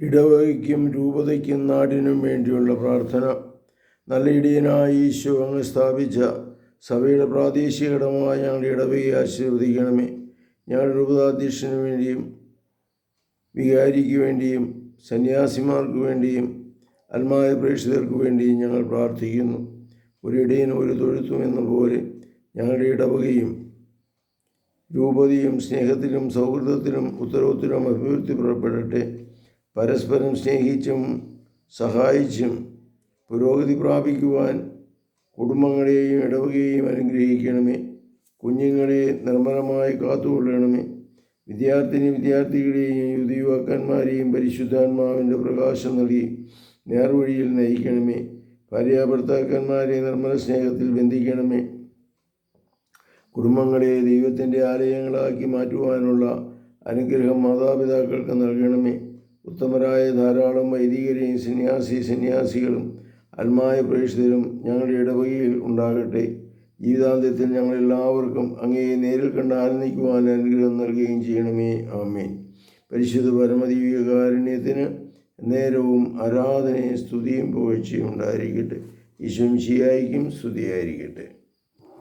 ഇടവകയ്ക്കും രൂപതയ്ക്കും നാടിനും വേണ്ടിയുള്ള പ്രാർത്ഥന. നല്ല ഇടയനായ ഈശോ അങ്ങ് സ്ഥാപിച്ച സഭയുടെ പ്രാദേശിക ഘടകമായ ഞങ്ങളുടെ ഇടവകയെ ആശീർവദിക്കണമേ. ഞങ്ങളുടെ രൂപതാധ്യക്ഷന് വേണ്ടിയും വികാരിക്ക് വേണ്ടിയും സന്യാസിമാർക്ക് വേണ്ടിയും അൽമായ പ്രേക്ഷിതർക്ക് വേണ്ടിയും ഞങ്ങൾ പ്രാർത്ഥിക്കുന്നു. ഒരു ഇടയനും ഒരു തൊഴുത്തും എന്ന പോലെ ഞങ്ങളുടെ ഇടവകയും രൂപതയും സ്നേഹത്തിലും സൗഹൃദത്തിലും ഉത്തരവത്തിലും അഭിവൃദ്ധി പുറപ്പെടട്ടെ. പരസ്പരം സ്നേഹിച്ചും സഹായിച്ചും പുരോഗതി പ്രാപിക്കുവാൻ കുടുംബങ്ങളെയും ഇടവകയെയും അനുഗ്രഹിക്കണമേ. കുഞ്ഞുങ്ങളെ നിർമ്മലമായി കാത്തുകൊള്ളണമേ. വിദ്യാർത്ഥിനി വിദ്യാർത്ഥികളെയും യുവതി യുവാക്കന്മാരെയും പരിശുദ്ധാത്മാവിന്റെ പ്രകാശം നൽകി നേർവഴിയിൽ നയിക്കണമേ. ഭാര്യാഭർത്താക്കന്മാരെ നിർമ്മല സ്നേഹത്തിൽ ബന്ധിക്കണമേ. കുടുംബങ്ങളെ ദൈവത്തിന്റെ ആലയങ്ങളാക്കി മാറ്റുവാനുള്ള അനുഗ്രഹം മാതാപിതാക്കൾക്ക് നൽകണമേ. ഉത്തമരായ ധാരാളം വൈദികരെയും സന്യാസി സന്യാസികളും അന്മായ പ്രേക്ഷിതരും ഞങ്ങളുടെ ഇടവകയിൽ ഉണ്ടാകട്ടെ. ജീവിതാന്ത്യത്തിൽ ഞങ്ങൾ എല്ലാവർക്കും അങ്ങയെ നേരിൽ കണ്ട് ആനന്ദിക്കുവാൻ അനുഗ്രഹം നൽകുകയും ചെയ്യണമേ. ആമേൻ. പരിശുദ്ധ പരമദീവികാരുണ്യത്തിന് നേരവും ആരാധനയും സ്തുതിയും പുകഴ്ചയും ഉണ്ടായിരിക്കട്ടെ. ഈശ്വംശിയായിരിക്കും സ്തുതിയായിരിക്കട്ടെ.